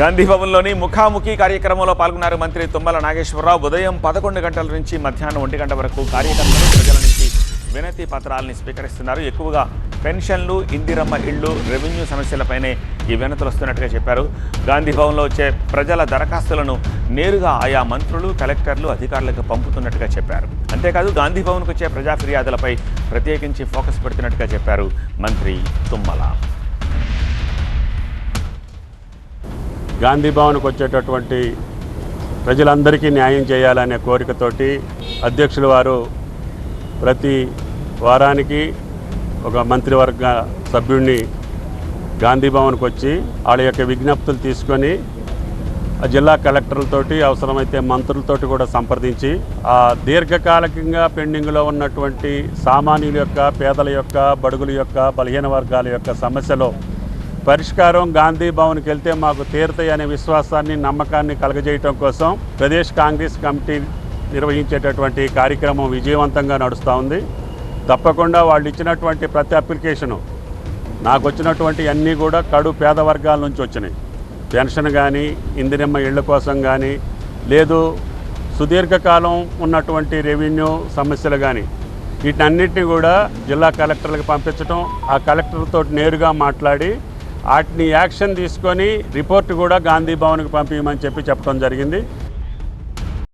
గాంధీ భవన్లోని ముఖాముఖి కార్యక్రమంలో పాల్గొన్నారు మంత్రి తుమ్మల నాగేశ్వరరావు. ఉదయం పదకొండు గంటల నుంచి మధ్యాహ్నం ఒంటి గంట వరకు కార్యకర్తలు ప్రజల నుంచి వినతి పత్రాలని స్వీకరిస్తున్నారు. ఎక్కువగా పెన్షన్లు ఇందిరమ్మ ఇళ్ళు రెవెన్యూ సమస్యలపైనే ఈ వినతులు వస్తున్నట్టుగా చెప్పారు. గాంధీ భవన్లో వచ్చే ప్రజల దరఖాస్తులను నేరుగా ఆయా మంత్రులు కలెక్టర్లు అధికారులకు పంపుతున్నట్టుగా చెప్పారు. అంతేకాదు గాంధీ భవన్కు వచ్చే ప్రజా ఫిర్యాదులపై ప్రత్యేకించి ఫోకస్ పెడుతున్నట్టుగా చెప్పారు మంత్రి తుమ్మల. గాంధీ భవన్కి వచ్చేటటువంటి ప్రజలందరికీ న్యాయం చేయాలనే కోరికతోటి అధ్యక్షుల వారు ప్రతి వారానికి ఒక మంత్రివర్గ సభ్యుడిని గాంధీ భవన్కి వచ్చి వాళ్ళ యొక్క విజ్ఞప్తులు తీసుకొని ఆ జిల్లా కలెక్టర్లతోటి అవసరమైతే మంత్రులతోటి కూడా సంప్రదించి ఆ దీర్ఘకాలికంగా పెండింగ్లో ఉన్నటువంటి సామాన్యుల యొక్క పేదల యొక్క బడుగుల యొక్క బలహీన వర్గాల యొక్క సమస్యలో పరిష్కారం గాంధీ భవన్కి వెళ్తే మాకు తీరుతాయి అనే విశ్వాసాన్ని నమ్మకాన్ని కలగజేయటం కోసం ప్రదేశ్ కాంగ్రెస్ కమిటీ నిర్వహించేటటువంటి కార్యక్రమం విజయవంతంగా నడుస్తూ ఉంది. తప్పకుండా వాళ్ళు ఇచ్చినటువంటి ప్రతి అప్లికేషను నాకు వచ్చినటువంటి అన్నీ కూడా కడు పేద వర్గాల నుంచి వచ్చినాయి. పెన్షన్ కానీ ఇందిరమ్మ ఇళ్ళ కోసం కానీ లేదు సుదీర్ఘకాలం ఉన్నటువంటి రెవెన్యూ సమస్యలు కానీ వీటన్నిటిని కూడా జిల్లా కలెక్టర్లకు పంపించడం ఆ కలెక్టర్తో నేరుగా మాట్లాడి వాటిని యాక్షన్ తీసుకొని రిపోర్ట్ కూడా గాంధీ భవన్కి పంపించమని చెప్పి చెప్పడం జరిగింది.